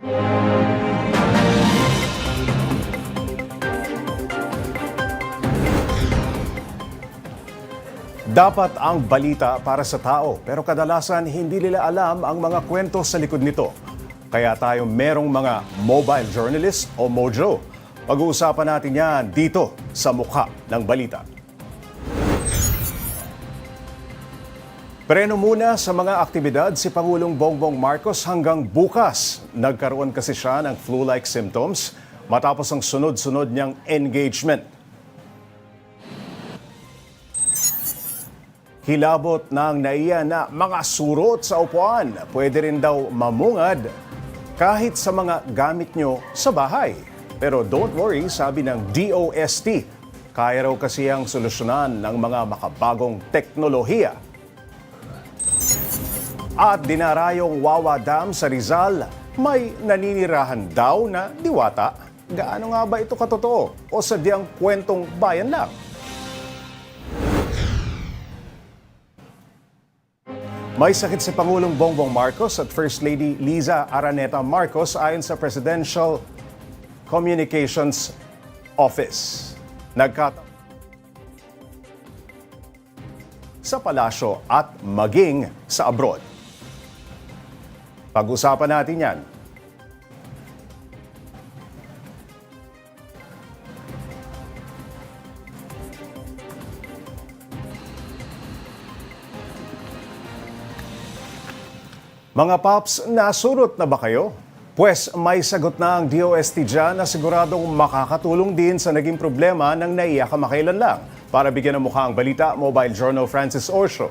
Dapat ang balita para sa tao pero kadalasan hindi nila alam ang mga kwento sa likod nito. Kaya tayo merong mga mobile journalist o mojo. Pag-uusapan natin yan dito sa mukha ng balita. Preno muna sa mga aktibidad si Pangulong Bongbong Marcos hanggang bukas. Nagkaroon kasi siya ng flu-like symptoms matapos ang sunod-sunod niyang engagement. Hilabot ng naiya na mga surot sa upuan. Pwede rin daw mamungad kahit sa mga gamit nyo sa bahay. Pero don't worry, sabi ng DOST, kaya raw kasi ang solusyonan ng mga makabagong teknolohiya. At dinarayong Wawa Dam sa Rizal, may naninirahan daw na diwata. Gaano nga ba ito katotoo? O sadyang kwentong bayan lang? May sakit si Pangulong Bongbong Marcos at First Lady Liza Araneta Marcos ayon sa Presidential Communications Office. Nagkat sa palasyo at maging sa abroad. Pag-usapan natin yan. Mga Paps, nasurot na ba kayo? Pwes may sagot na ang DOST dyan na siguradong makakatulong din sa naging problema ng naiya kamakailan lang. Para bigyan ng mukha ang balita, Mobile Journal Francis Orsho.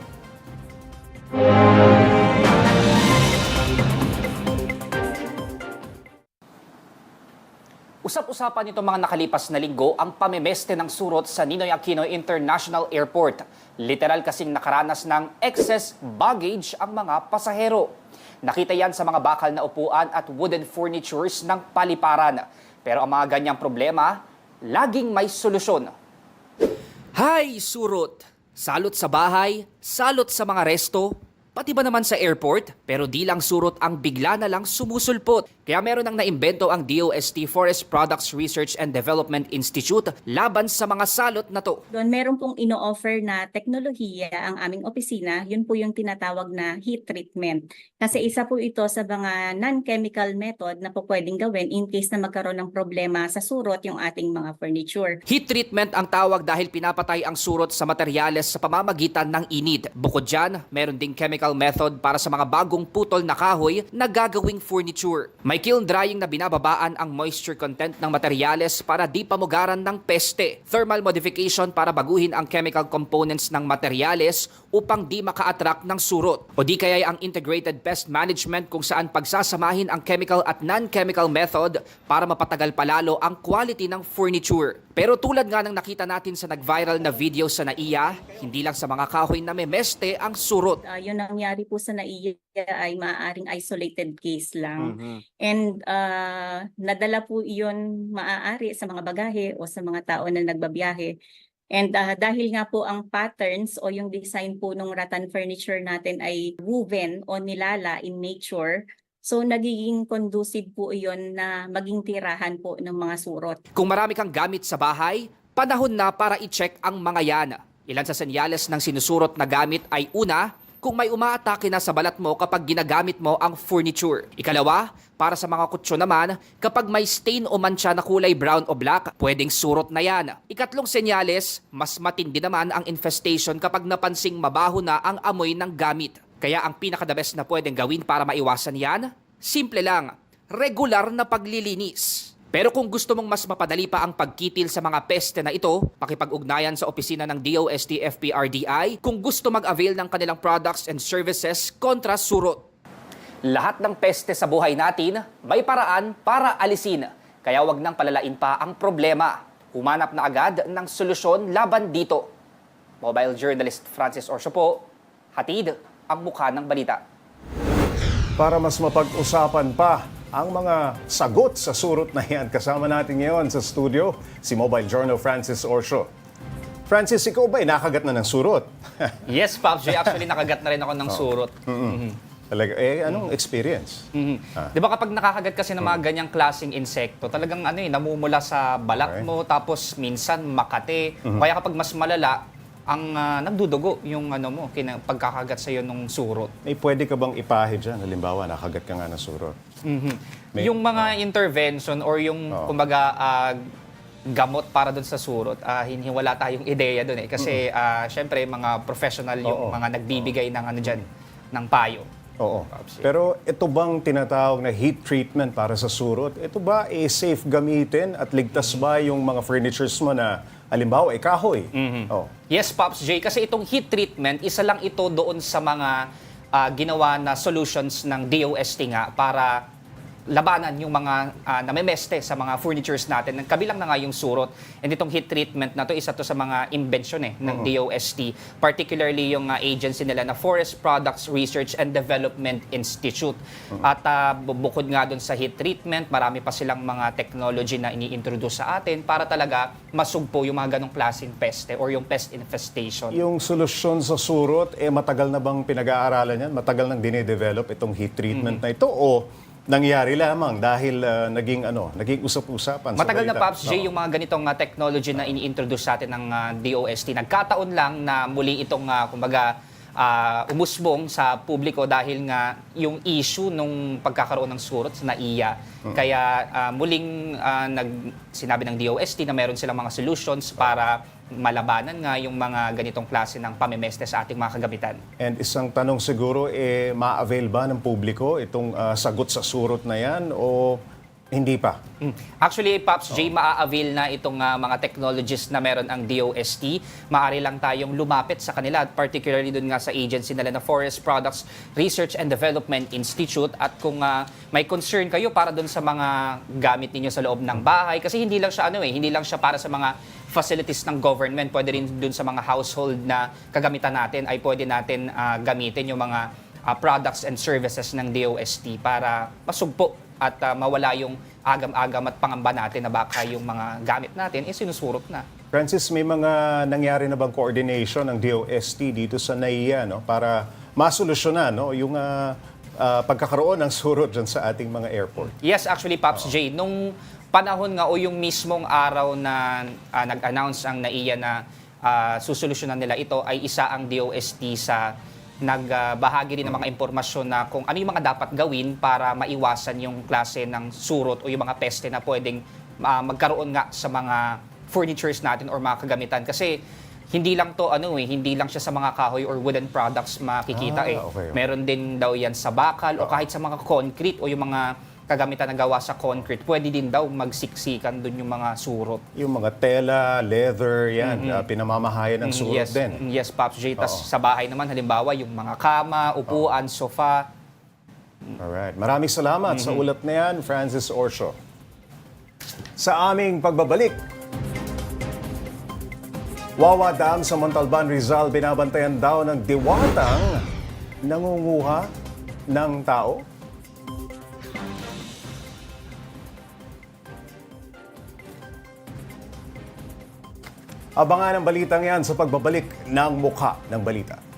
Usap-usapan nito mga nakalipas na linggo ang pamemeste ng surot sa Ninoy Aquino International Airport. Literal kasing nakaranas ng excess baggage ang mga pasahero. Nakita yan sa mga bakal na upuan at wooden furnitures ng paliparan. Pero ang mga ganyang problema, laging may solusyon. Hay, surot! Salot sa bahay, salot sa mga resto, pati ba naman sa airport? Pero di lang surot ang bigla na lang sumusulpot. Kaya meron nang naimbento ang DOST Forest Products Research and Development Institute laban sa mga salot na to. Doon meron pong ino-offer na teknolohiya ang aming opisina, yun po yung tinatawag na heat treatment. Kasi isa po ito sa mga non-chemical method na po pwedeng gawin in case na magkaroon ng problema sa surot yung ating mga furniture. Heat treatment ang tawag dahil pinapatay ang surot sa materyales sa pamamagitan ng init. Bukod dyan, meron ding chemical method para sa mga bagong putol na kahoy na gagawing furniture. May kiln drying na binababaan ang moisture content ng materyales para di pamugaran ng peste. Thermal modification para baguhin ang chemical components ng materyales upang di maka-attract ng surot. O di kaya ang integrated pest management kung saan pagsasamahin ang chemical at non-chemical method para mapatagal palalo ang quality ng furniture. Pero tulad nga ng nakita natin sa nag-viral na video sa NAIA, hindi lang sa mga kahoy na may meste ang surot. Uh, yun ang nangyari po sa NAIA ay maaaring isolated case lang. And uh, nadala po iyon maaari sa mga bagahe o sa mga tao na nagbabiyahe. And uh, dahil nga po ang patterns o yung design po ng rattan furniture natin ay woven o nilala in nature, so nagiging conducive po iyon na maging tirahan po ng mga surot. Kung marami kang gamit sa bahay, panahon na para i-check ang mga yan. Ilan sa senyales ng sinusurot na gamit ay una, kung may umaatake na sa balat mo kapag ginagamit mo ang furniture. Ikalawa, para sa mga kutsyo naman, kapag may stain o mancha na kulay brown o black, pwedeng surot na yan. Ikatlong senyales, mas matindi naman ang infestation kapag napansing mabaho na ang amoy ng gamit. Kaya ang pinaka-the best na pwedeng gawin para maiwasan yan, simple lang, regular na paglilinis. Pero kung gusto mong mas mapadali pa ang pagkitil sa mga peste na ito, pakipag-ugnayan sa opisina ng DOST FPRDI kung gusto mag-avail ng kanilang products and services kontra surot. Lahat ng peste sa buhay natin, may paraan para alisin. Kaya wag nang palalain pa ang problema. Humanap na agad ng solusyon laban dito. Mobile journalist Francis Orso po, hatid ang mukha ng balita. Para mas mapag-usapan pa ang mga sagot sa surot na yan, kasama natin ngayon sa studio si Mobile Journal Francis Orsho. Francis, ikaw ba nakagat na ng surot? Yes, Pops J. Actually, nakagat na rin ako ng surot. Mhm. Talaga, eh, anong experience? Mhm. Ah. 'Di ba kapag nakakagat kasi ng mga ganyang klaseng insekto, talagang ano eh, namumula sa balat Okay. mo tapos minsan makate. Mhm. Kaya kapag mas malala, ang ah, nagdudugo yung ano mo kina pagkakagat sa iyo nung surot. May pwede ka bang ipahe dyan? Halimbawa, nakagat ka nga ng surot. May- yung mga intervention or yung Oo. kumbaga ah, gamot para doon sa surot, ah, hindi wala tayong ideya doon eh kasi ah, syempre mga professional yung Oo. mga nagbibigay ng ano diyan ng payo. Oo. Pero ito bang tinatawag na heat treatment para sa surot? Ito ba eh, safe gamitin at ligtas ba yung mga furnitures mo na halimbawa eh, kahoy? Oh. Yes, Pops J. Kasi itong heat treatment, isa lang ito doon sa mga ah, ginawa na solutions ng DOST nga para labanan yung mga uh, namemeste sa mga furnitures natin. Kabilang na nga yung surot. And itong heat treatment na to, isa to sa mga invention eh, ng DOST. Particularly yung ah, agency nila na Forest Products Research and Development Institute. At ah, bu- bukod nga doon sa heat treatment, marami pa silang mga technology na ini-introduce sa atin para talaga masugpo yung mga ganong klaseng peste or yung pest infestation. Yung solusyon sa surot, eh matagal na bang pinag-aaralan yan? Matagal nang dinedevelop itong heat treatment na ito? O nangyari lamang dahil ah, naging ano, naging usap-usapan sa Matagal na? Pops J yung mga ganitong uh, technology na ini-introduce sa atin ng uh, DOST. Nagkataon lang na muli itong uh, kumbaga uh, umusbong sa publiko dahil nga yung issue nung pagkakaroon ng surot sa NAIA. Kaya uh, muling uh, nag sinabi ng DOST na meron silang mga solutions para malabanan nga yung mga ganitong klase ng pamemeste sa ating mga kagamitan. And isang tanong siguro, eh, ma-avail ba ng publiko itong ah, sagot sa surot na yan o hindi pa? Mm. Actually, Pops J, maa-avail na itong ah, mga technologies na meron ang DOST. Maari lang tayong lumapit sa kanila, at particularly dun nga sa agency nila na Forest Products Research and Development Institute. At kung ah, may concern kayo para dun sa mga gamit ninyo sa loob ng bahay, kasi hindi lang siya ano eh, hindi lang siya para sa mga facilities ng government, pwede rin dun sa mga household na kagamitan natin ay pwede natin ah, gamitin yung mga ah, products and services ng DOST para masugpo at ah, mawala yung agam-agam at pangamba natin na baka yung mga gamit natin is sinusurot na. Francis, may mga nangyari na bang coordination ng DOST dito sa NAIA no, para masolusyonan no, yung ah, ah, pagkakaroon ng surot dyan sa ating mga airport? Yes, actually, Pops J, nung panahon nga o yung mismong araw na ah, nag-announce ang NAIA na ah, susolusyonan nila ito ay isa ang DOST sa nagbahagi rin ng mga impormasyon na kung ano yung mga dapat gawin para maiwasan yung klase ng surot o yung mga peste na pwedeng ah, magkaroon nga sa mga furnitures natin or mga kagamitan. Kasi hindi lang to ano eh, hindi lang siya sa mga kahoy or wooden products makikita Ah, eh. okay. Meron din daw yan sa bakal o kahit sa mga concrete o yung mga kagamitan na gawa sa concrete, pwede din daw magsiksikan dun yung mga surot. Yung mga tela, leather, yan, ah, pinamamahayan ng surot yes, din. mm, yes, Pops J. Tas Oo. sa bahay naman, halimbawa, yung mga kama, upuan, sofa. Alright. Maraming salamat sa Mm-hmm. ulat na yan, Francis Orsho. Sa aming pagbabalik, Wawa Dam sa Montalban, Rizal, binabantayan daw ng diwatang nangunguha ng tao. Abangan ang balitang yan sa pagbabalik ng mukha ng balita.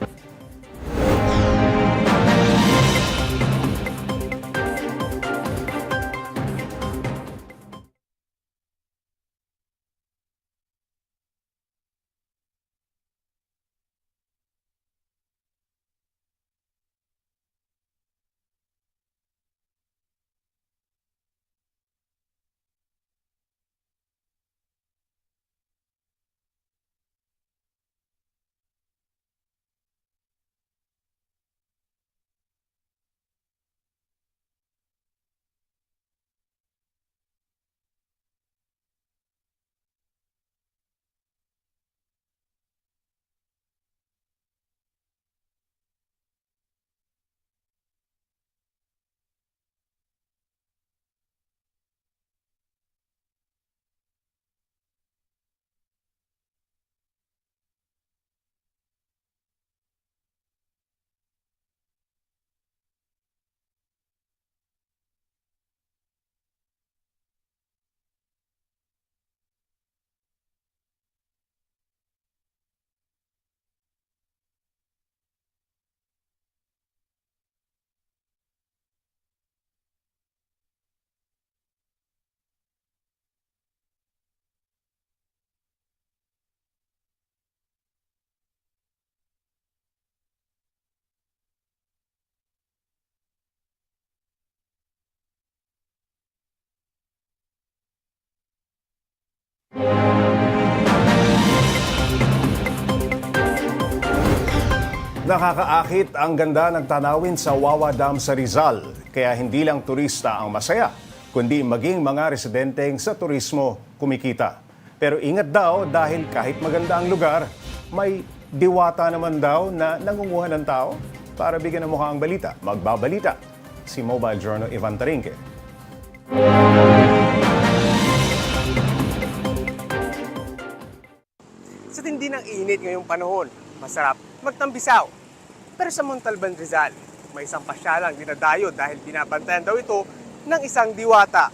Nakakaakit ang ganda ng tanawin sa Wawa Dam sa Rizal. Kaya hindi lang turista ang masaya, kundi maging mga residenteng sa turismo kumikita. Pero ingat daw dahil kahit maganda ang lugar, may diwata naman daw na nangunguha ng tao. Para bigyan ng mukha ang balita, magbabalita si Mobile Journal Ivan Tarinque. Tindi ng init ngayong panahon, masarap magtambisaw. Pero sa Montalban Rizal, may isang pasyalang dinadayo dahil binabantayan daw ito ng isang diwata.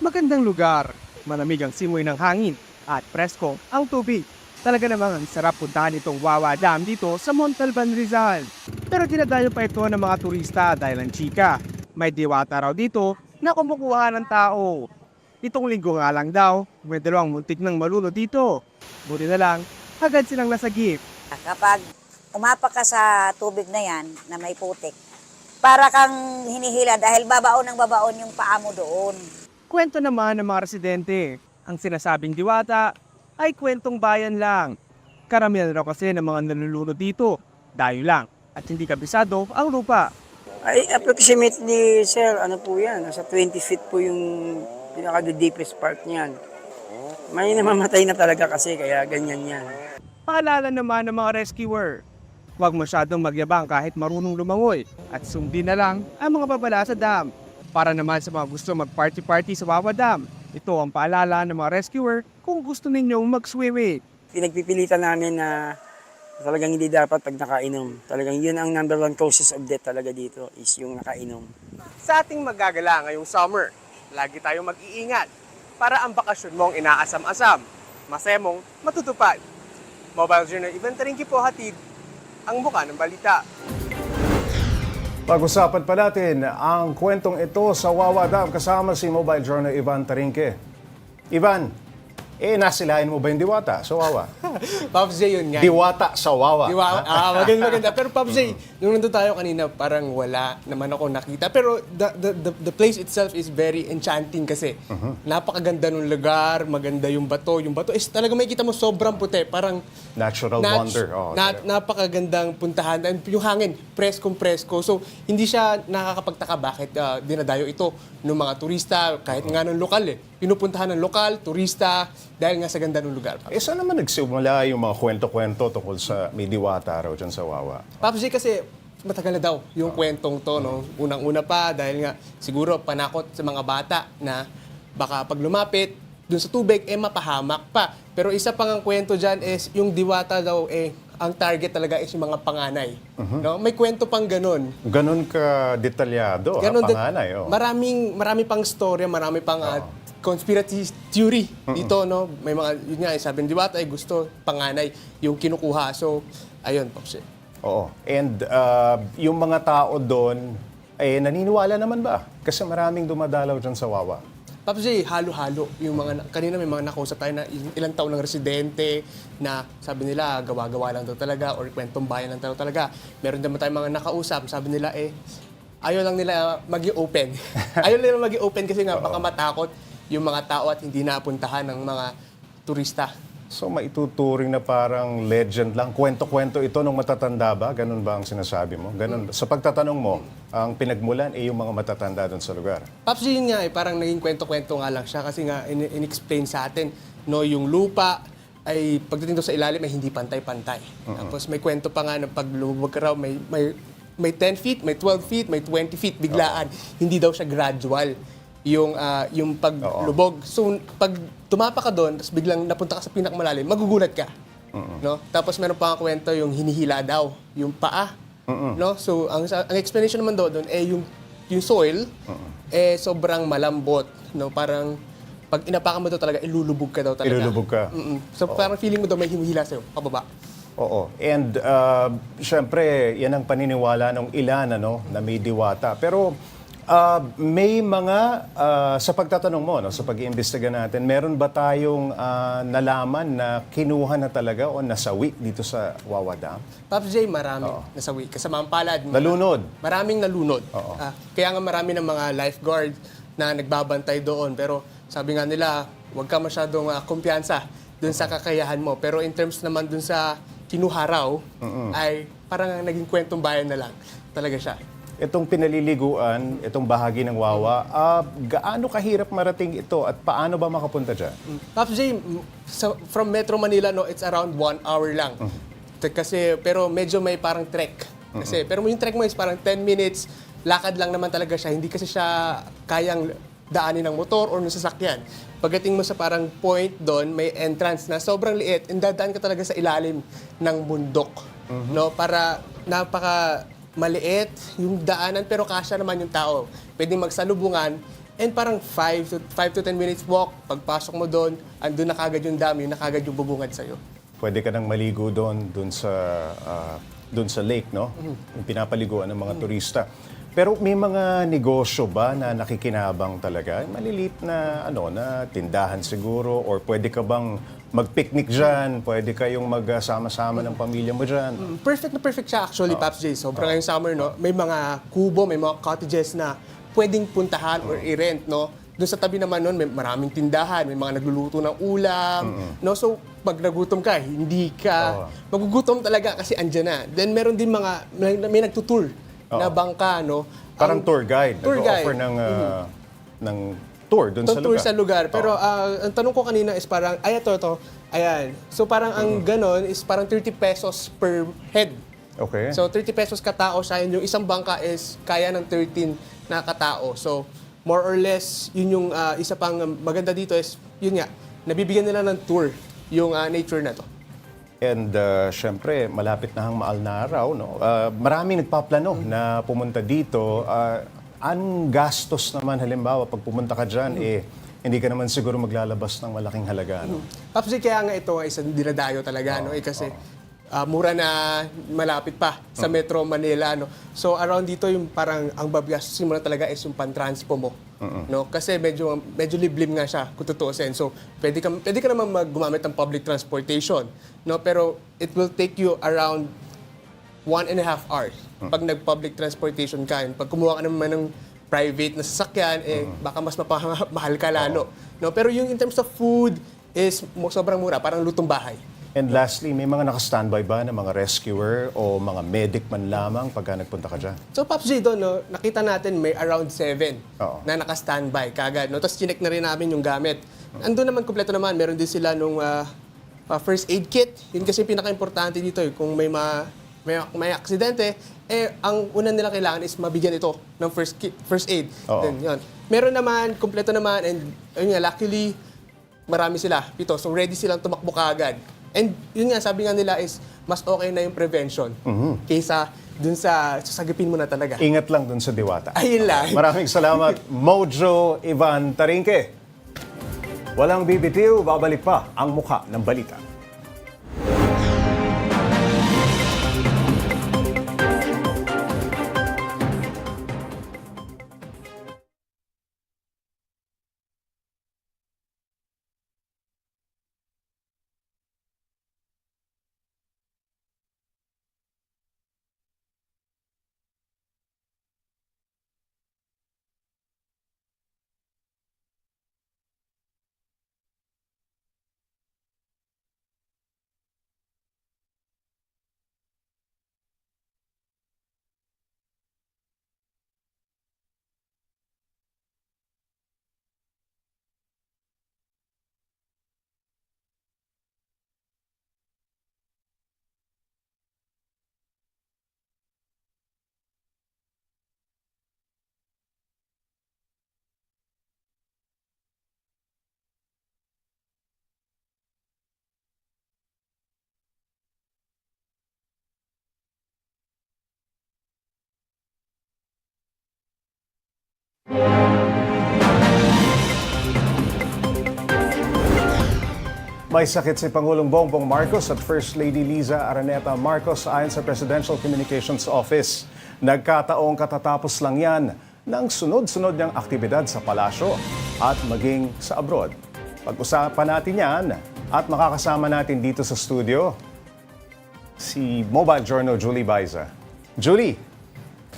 Magandang lugar, malamig ang simoy ng hangin at presko ang tubig. Talaga namang ang sarap puntahan itong Wawa Dam dito sa Montalban Rizal. Pero dinadayo pa ito ng mga turista dahil ang chika. May diwata raw dito na kumukuha ng tao. Itong linggo nga lang daw, may dalawang muntik ng malulo dito. Buti na lang, agad silang nasagip. Kapag umapak ka sa tubig na yan, na may putik, para kang hinihila dahil babaon ng babaon yung paa mo doon. Kwento naman ng mga residente, ang sinasabing diwata ay kwentong bayan lang. Karamihan raw kasi ng mga nalulunod dito, dayo lang at hindi kabisado ang lupa. Ay, approximately, sir, ano po yan, nasa 20 feet po yung pinaka-deepest part niyan. May namamatay na talaga kasi, kaya ganyan yan. Paalala naman ng mga rescuer, huwag masyadong magyabang kahit marunong lumangoy at sundin na lang ang mga babala sa dam. Para naman sa mga gusto mag-party-party sa Wawa Dam, ito ang paalala ng mga rescuer kung gusto ninyong mag-swimming. Pinagpipilitan namin na talagang hindi dapat pag nakainom. Talagang yun ang number one causes of death talaga dito is yung nakainom. Sa ating magagala ngayong summer, lagi tayong mag-iingat para ang bakasyon mong inaasam-asam, masaya mong matutupad. Mobile Journal Event Ringki po hatid ang buka ng balita. Pag-usapan pa natin ang kwentong ito sa Wawa Dam kasama si Mobile Journal Ivan Tarinque. Ivan, eh nasilayan mo ba yung diwata sa Wawa? Pops J yun nga. Diwata sa Wawa. Di ba? Ah, maganda, maganda. Pero Pops J, nung nandun tayo kanina, parang wala naman ako nakita. Pero the, the, the, the place itself is very enchanting kasi. Napakaganda ng lugar, maganda yung bato. Yung bato is talaga may kita mo sobrang puti. Parang Natural nat- wonder. Oh, na- napakagandang puntahan. And yung hangin, preskong presko. So, hindi siya nakakapagtaka bakit ah, dinadayo ito ng mga turista, kahit nga ng lokal eh. Pinupuntahan ng lokal, turista, dahil nga sa ganda ng lugar. Eh saan naman nagsimula yung mga kwento-kwento tungkol sa may diwata raw dyan sa Wawa? Pops J kasi matagal na daw yung kwentong to, no? Unang-una pa dahil nga siguro panakot sa mga bata na baka pag lumapit dun sa tubig, eh mapahamak pa. Pero isa pang ang kwento dyan is yung diwata daw eh, ang target talaga is yung mga panganay. No? May kwento pang ganun. Ganon ka detalyado, ha? Ganun din- panganay. Oh. Maraming marami pang storya, marami pang ah, conspiracy theory dito, no? May mga yun nga, sabi ng diwata ay gusto panganay yung kinukuha. So, ayun, Pops. J. Oo. And uh, yung mga tao doon, eh naniniwala naman ba? Kasi maraming dumadalaw dyan sa Wawa. Eh, halo-halo. Yung mga, na- kanina may mga nakausap tayo na il- ilang taon ng residente na sabi nila gawa-gawa lang daw talaga or kwentong bayan lang daw talaga. Meron naman tayong mga nakausap, sabi nila eh, ayaw lang nila maging open. ayaw nila maging open kasi nga baka matakot yung mga tao at hindi napuntahan ng mga turista. So maituturing na parang legend lang. Kwento-kwento ito nung matatanda ba? Ganun ba ang sinasabi mo? Ganun. Sa pagtatanong mo, ang pinagmulan ay yung mga matatanda doon sa lugar. Paps, yun nga eh, parang naging kwento-kwento nga lang siya kasi nga in- in-explain sa atin, no, yung lupa ay pagdating doon sa ilalim ay hindi pantay-pantay. Tapos may kwento pa nga na pag lumubog ka raw, may, may, may 10 feet, may 12 feet, may 20 feet, biglaan. Hindi daw siya gradual yung ah, yung paglubog. So pag tumapa ka doon, tapos biglang napunta ka sa pinakamalalim, magugulat ka. No? Tapos meron pa kwento yung hinihila daw, yung paa. No? So ang ang explanation naman doon eh yung yung soil eh sobrang malambot, no? Parang pag inapakan mo daw talaga ilulubog ka daw talaga. Ilulubog ka. Mm-mm. So parang feeling mo daw may hinihila sa'yo, pababa. Oo. And uh, syempre, yan ang paniniwala ng ilan ano, na may diwata. Pero uh, may mga, uh, sa pagtatanong mo, no, sa pag-iimbestiga natin, meron ba tayong uh, nalaman na kinuha na talaga o nasawi dito sa Wawa Dam? Pops J, marami nasawi. Kasama ang palad. mga- Nalunod. Maraming nalunod. Oo. Ah, kaya nga marami ng mga lifeguard na nagbabantay doon. Pero sabi nga nila, huwag ka masyadong ah, kumpiyansa dun sa kakayahan mo. Pero in terms naman dun sa kinuha raw, ay parang naging kwentong bayan na lang talaga siya. Itong pinaliliguan, itong bahagi ng Wawa, ah, gaano kahirap marating ito at paano ba makapunta dyan? Pops J, sa- from Metro Manila, no, it's around one hour lang. T- Kasi, pero medyo may parang trek. Kasi, pero yung trek mo is parang 10 minutes, lakad lang naman talaga siya. Hindi kasi siya kayang daanin ng motor or ng sasakyan. Pagdating mo sa parang point doon, may entrance na sobrang liit, and dadaan ka talaga sa ilalim ng bundok. No, para napaka maliit yung daanan pero kasya naman yung tao. Pwedeng magsalubungan and parang 5 to 5 to 10 minutes walk. Pagpasok mo doon, andun na kagad yung dami, na kagad yung bubungad sa'yo. Pwede ka nang maligo doon, doon sa, ah, doon sa lake, no? Yung pinapaliguan ng mga turista. Pero may mga negosyo ba na nakikinabang talaga? Malilit na, ano, na tindahan siguro? Or pwede ka bang mag-picnic dyan? Pwede kayong magsama-sama ng pamilya mo dyan? Perfect na perfect siya actually, Paps J. Sobrang ngayong summer, no? May mga kubo, may mga cottages na pwedeng puntahan or i-rent, no? Doon sa tabi naman nun, may maraming tindahan, may mga nagluluto ng ulam, no? So, pag nagutom ka, hindi ka magugutom talaga kasi andyan na. Then, meron din mga, may, may nagtutour na bangka, no? Parang Ang- tour guide. Tour Nag-offer guide. ng, ah, ng tour doon sa tour lugar. sa lugar. Pero ah, ang tanong ko kanina is parang, ay, ito, ito. Ayan. So parang ang ganon is parang 30 pesos per head. Okay. So 30 pesos katao siya. and Yung isang bangka is kaya ng 13 na katao. So more or less, yun yung ah, isa pang maganda dito is, yun nga, nabibigyan nila ng tour yung ah, nature na to. And uh, syempre, malapit na ang maal na araw. No? Uh, maraming nagpaplano na pumunta dito. Uh, anong gastos naman halimbawa pag pumunta ka dyan, eh, hindi ka naman siguro maglalabas ng malaking halaga. No? Paps, J, kaya nga ito ay isang dinadayo talaga, no? Eh, kasi ah, mura na malapit pa sa Metro Manila, no? So around dito yung parang ang babigasin mo na talaga is yung pantranspo mo, no? Kasi medyo medyo liblim nga siya kung tutuusin. So pwede ka pwede ka naman mag- gumamit ng public transportation, no? Pero it will take you around one and a half hours pag nag-public transportation ka. And pag kumuha ka naman ng private na sasakyan, eh, baka mas mapa- mahal ka lalo. No? Pero yung in terms of food, is mo- sobrang mura, parang lutong bahay. And lastly, may mga naka-standby ba na mga rescuer o mga medic man lamang pagka nagpunta ka dyan? So, Pops J, doon, no, nakita natin may around seven Oo. na naka-standby kagad. No? Tapos, chinek na rin namin yung gamit. Andun naman, kompleto naman. Meron din sila nung ah, ah, first aid kit. Yun kasi pinaka-importante dito. Eh. Kung may, ma, may, may aksidente, eh, ang una nila kailangan is mabigyan ito ng first, ki- first aid. Oo. Then, yun. Meron naman, kompleto naman, and ayun nga, luckily, marami sila, pito. So, ready silang tumakbo kaagad. And yun nga, sabi nga nila is, mas okay na yung prevention kaysa dun sa sasagipin mo na talaga. Ingat lang dun sa diwata. Ayun lang. Maraming salamat, Mojo Ivan Tarinque. Walang bibitiw, babalik pa ang mukha ng balita. May sakit si Pangulong Bongbong Marcos at First Lady Liza Araneta Marcos ayon sa Presidential Communications Office. Nagkataong katatapos lang yan ng sunod-sunod niyang aktibidad sa palasyo at maging sa abroad. Pag-usapan natin yan at makakasama natin dito sa studio si Mobile Journal Julie Baiza. Julie,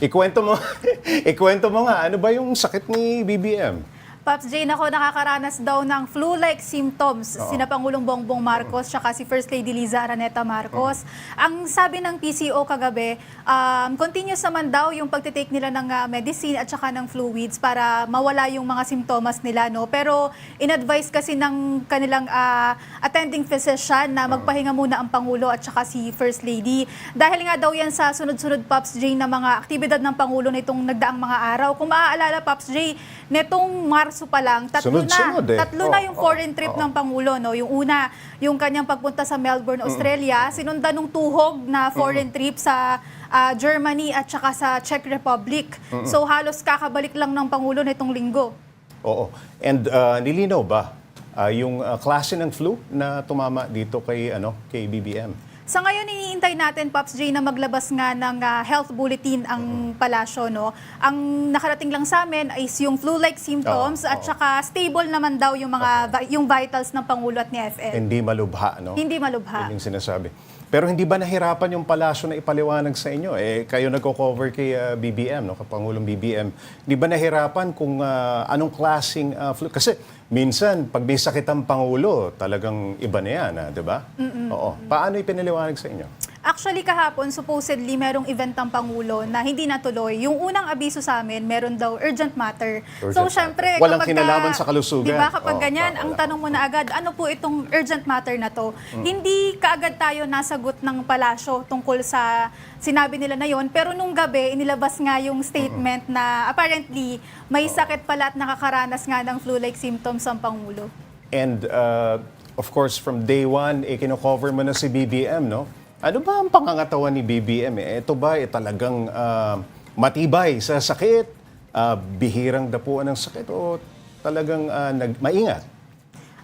ikwento mo, ikwento mo nga, ano ba yung sakit ni BBM? Pops Jane, ako nakakaranas daw ng flu-like symptoms. Oo. Sina Pangulong Bongbong Marcos, tsaka si First Lady Liza Araneta Marcos. Ang sabi ng PCO kagabi, um, continuous naman daw yung pagtitake nila ng ah, medicine at saka ng fluids para mawala yung mga simptomas nila. No? Pero in-advise kasi ng kanilang ah, attending physician na magpahinga muna ang Pangulo at saka si First Lady. Dahil nga daw yan sa sunod-sunod Pops Jane na mga aktibidad ng Pangulo nitong nagdaang mga araw. Kung maaalala Pops Jay, netong Marso pa lang, tatlo Sunod-sunod na. eh. Tatlo na Oo, yung foreign trip oo. ng Pangulo. No? Yung una, yung kanyang pagpunta sa Melbourne, Australia, sinundan ng tuhog na foreign trip sa ah, Germany at saka sa Czech Republic. So halos kakabalik lang ng Pangulo nitong linggo. Oo. And uh, nilinaw ba uh, yung uh, klase ng flu na tumama dito kay ano kay BBM? Sa ngayon, iniintay natin, Pops J, na maglabas nga ng ah, health bulletin ang palasyo. No? Ang nakarating lang sa amin is yung flu-like symptoms Oo, at oo. saka stable naman daw yung mga vi- yung vitals ng Pangulo at ni FL. Hindi malubha, no? Hindi malubha. Yun yung sinasabi. Pero hindi ba nahirapan yung palasyo na ipaliwanag sa inyo? Eh, kayo nagko-cover kay uh, BBM, no? Kapangulong BBM. Hindi ba nahirapan kung uh, anong klaseng uh, flu? Kasi minsan, pag may sakit ang Pangulo, talagang iba na yan, ah, di ba? Oo. Paano ipinaliwanag sa inyo? Actually, kahapon, supposedly, merong event ng Pangulo na hindi natuloy. Yung unang abiso sa amin, meron daw urgent matter. so, Urgent syempre, matter. Walang kapag ka- kinalaman sa kalusugan. Di ba, kapag Oo, ganyan, oo, ang tanong mo na agad, ano po itong urgent matter na to? Hindi kaagad tayo nasagot ng palasyo tungkol sa sinabi nila na yon pero nung gabi, inilabas nga yung statement na apparently, may sakit pala at nakakaranas nga ng flu-like symptoms ang Pangulo. And uh, of course, from day one, eh, kino-cover mo na si BBM, no? Ano ba ang pangangatawan ni BBM? Eh? Ito ba eh, talagang uh, matibay sa sakit? Uh, bihirang dapuan ng sakit? O talagang uh, nag- maingat?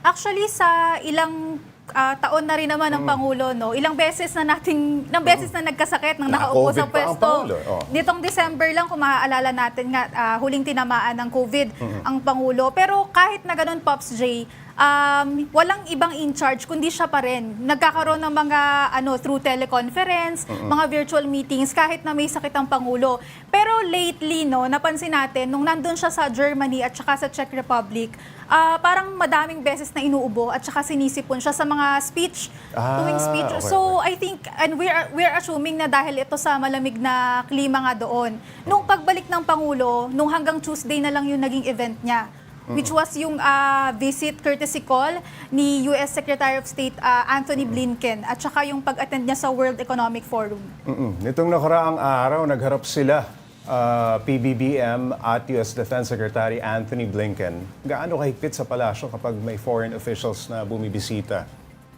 Actually, sa ilang ah, taon na rin naman Mm. ng Pangulo, no? Ilang beses na nating, ilang beses na nagkasakit nang nakaupo Na-COVID sa pwesto. Oh. Nitong December lang, kung maaalala natin nga, ah, huling tinamaan ng COVID ang Pangulo. Pero kahit na ganun, Pops J, um, walang ibang in charge, kundi siya pa rin. Nagkakaroon ng mga, ano, through teleconference, mga virtual meetings, kahit na may sakit ang Pangulo. Pero lately, no, napansin natin, nung nandun siya sa Germany at saka sa Czech Republic, ah, parang madaming beses na inuubo at saka sinisipon siya sa mga speech, Ah, tuwing speech. okay, So, I think, and we're, we're assuming na dahil ito sa malamig na klima nga doon. Nung pagbalik ng Pangulo, nung hanggang Tuesday na lang yung naging event niya, which was yung ah, visit courtesy call ni US Secretary of State ah, Anthony Blinken at saka yung pag-attend niya sa World Economic Forum. Mm-mm. Nitong nakaraang araw, nagharap sila uh, PBBM at US Defense Secretary Anthony Blinken. Gaano kahigpit sa palasyo kapag may foreign officials na bumibisita?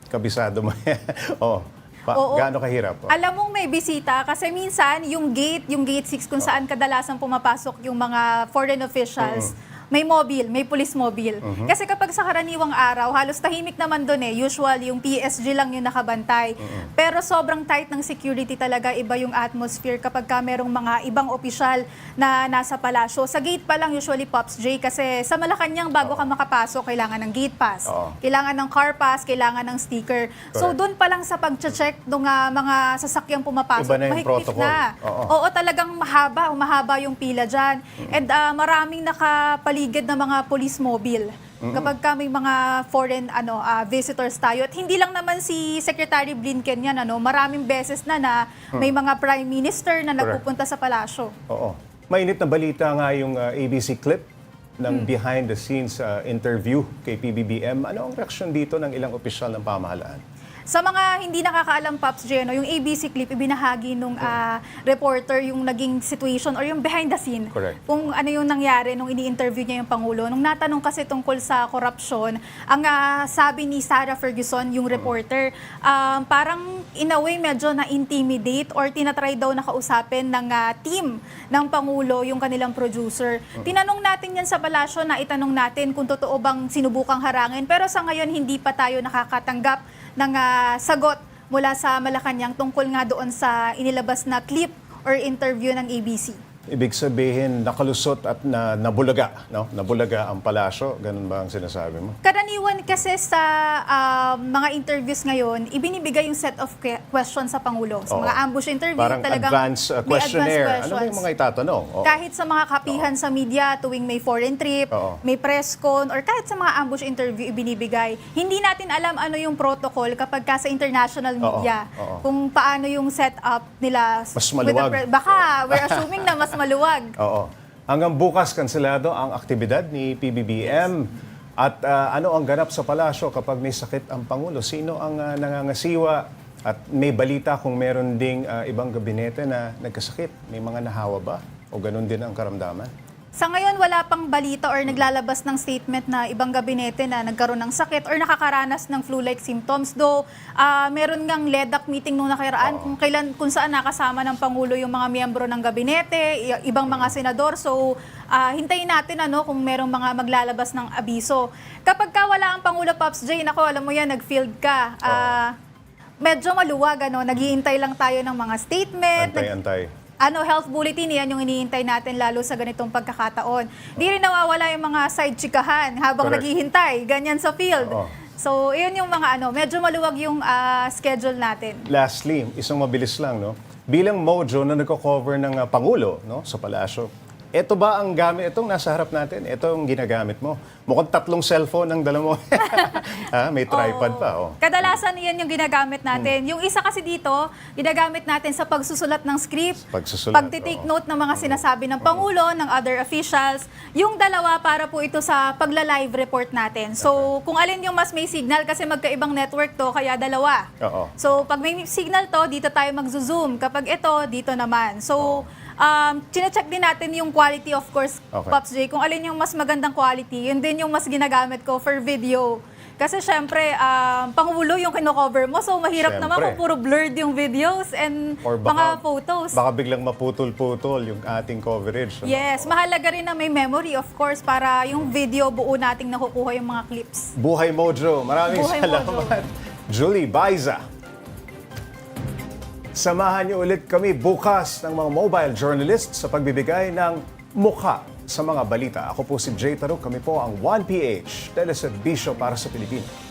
Kabisado mo yan. oh, pa, Oo. gaano kahirap? Oh. Alam mong may bisita kasi minsan yung gate, yung gate 6 kung saan kadalasan pumapasok yung mga foreign officials, may mobile, may police mobile. Kasi kapag sa karaniwang araw, halos tahimik naman doon eh. Usual, yung PSG lang yung nakabantay. Pero sobrang tight ng security talaga, iba yung atmosphere kapag ka merong mga ibang opisyal na nasa palasyo. Sa gate pa lang usually Pops J kasi sa Malacanang bago ka makapasok, kailangan ng gate pass. Oo. Kailangan ng car pass, kailangan ng sticker. So Correct. doon pa lang sa pag-check ng mga sasakyang pumapasok, Iba na yung mahigpit protocol. na. Oo. Oo, talagang mahaba, mahaba yung pila dyan. And ah, maraming nakapaligid na mga police mobile. Kapag ka may mga foreign ano ah, visitors tayo. At hindi lang naman si Secretary Blinken yan, ano, maraming beses na na may mga prime minister na nagpupunta sa palasyo. Oo. Mainit na balita nga yung uh, ABC clip ng behind the scenes uh, interview kay PBBM. Ano ang reaksyon dito ng ilang opisyal ng pamahalaan? Sa mga hindi nakakaalam, Pops Jeno, yung ABC clip, ibinahagi nung ah, reporter yung naging situation or yung behind the scene. Correct. Kung ano yung nangyari nung ini-interview niya yung Pangulo. Nung natanong kasi tungkol sa korupsyon, ang ah, sabi ni Sarah Ferguson, yung reporter, um, parang in a way medyo na-intimidate or tinatry daw na kausapin ng ah, team ng Pangulo yung kanilang producer. Tinanong natin yan sa palasyo na itanong natin kung totoo bang sinubukang harangin. Pero sa ngayon, hindi pa tayo nakakatanggap ng ah, sagot mula sa Malacanang tungkol nga doon sa inilabas na clip or interview ng ABC. Ibig sabihin, nakalusot at na, nabulaga, no? Nabulaga ang palasyo. Ganun ba ang sinasabi mo? Karaniwan kasi sa ah, mga interviews ngayon, ibinibigay yung set of que- questions sa Pangulo. Sa Oo. mga ambush interview, Parang talagang advance uh, may questionnaire. Ano ba yung questions. mga itatanong? Oo. Kahit sa mga kapihan sa media tuwing may foreign trip, Oo. may press con, or kahit sa mga ambush interview ibinibigay, hindi natin alam ano yung protocol kapag ka sa international media. oo. Kung paano yung setup nila. Mas with the maluwag. pre- Baka, we're assuming na mas maluwag. Oo. Hanggang bukas kanselado ang aktibidad ni PBBM. At ah, ano ang ganap sa palasyo kapag may sakit ang Pangulo? Sino ang ah, nangangasiwa? At may balita kung meron ding ah, ibang gabinete na nagkasakit. May mga nahawa ba? O ganun din ang karamdaman? Sa ngayon, wala pang balita or naglalabas ng statement na ibang gabinete na nagkaroon ng sakit or nakakaranas ng flu-like symptoms. Though, ah, meron ngang LEDAC meeting nung nakaraan kung, kailan, kung saan nakasama ng Pangulo yung mga miyembro ng gabinete, ibang mga senador. So, ah, hintayin natin ano, kung merong mga maglalabas ng abiso. Kapag ka wala ang Pangulo Pops Jane, ako, alam mo yan, nag-field ka. Ah, medyo maluwag, ano, naghihintay lang tayo ng mga statement, Antay-antay. Ano, health bulletin, yan yung iniintay natin lalo sa ganitong pagkakataon. Di rin nawawala yung mga side chikahan habang Correct. naghihintay, ganyan sa field. Oo. So, yun yung mga ano, medyo maluwag yung ah, schedule natin. Lastly, isang mabilis lang, no? Bilang mojo na nagko-cover ng ah, Pangulo no, sa palasyo, ito ba ang gamit, itong nasa harap natin, ito ang ginagamit mo? Mukhang tatlong cellphone ang dala mo. ha, may tripod pa, oh. Kadalasan yan yung ginagamit natin. Yung isa kasi dito, ginagamit natin sa pagsusulat ng script, Pagsusulat, pagtitake oo. note ng mga sinasabi ng Pangulo, ng other officials. Yung dalawa para po ito sa pagla-live report natin. So, kung alin yung mas may signal, kasi magkaibang network to, kaya dalawa. Oo. So, pag may signal to, dito tayo mag-zoom. Kapag ito, dito naman. So, um, chinecheck din natin yung quality, of course, Okay. Pops J. Kung alin yung mas magandang quality, yun din yung mas ginagamit ko for video. Kasi syempre, um, pangulo yung kinocover mo. So, mahirap naman Syempre. kung puro blurred yung videos and Or mga photos. Baka biglang maputol-putol yung ating coverage. ano? Yes, mahalaga rin na may memory, of course, para yung video buo nating nakukuha yung mga clips. Buhay Mojo. Maraming Buhay salamat. Julie Baiza. Samahan niyo ulit kami bukas ng mga mobile journalists sa pagbibigay ng mukha sa mga balita. Ako po si Jay Taruk. Kami po ang 1PH, teleservisyo para sa Pilipino.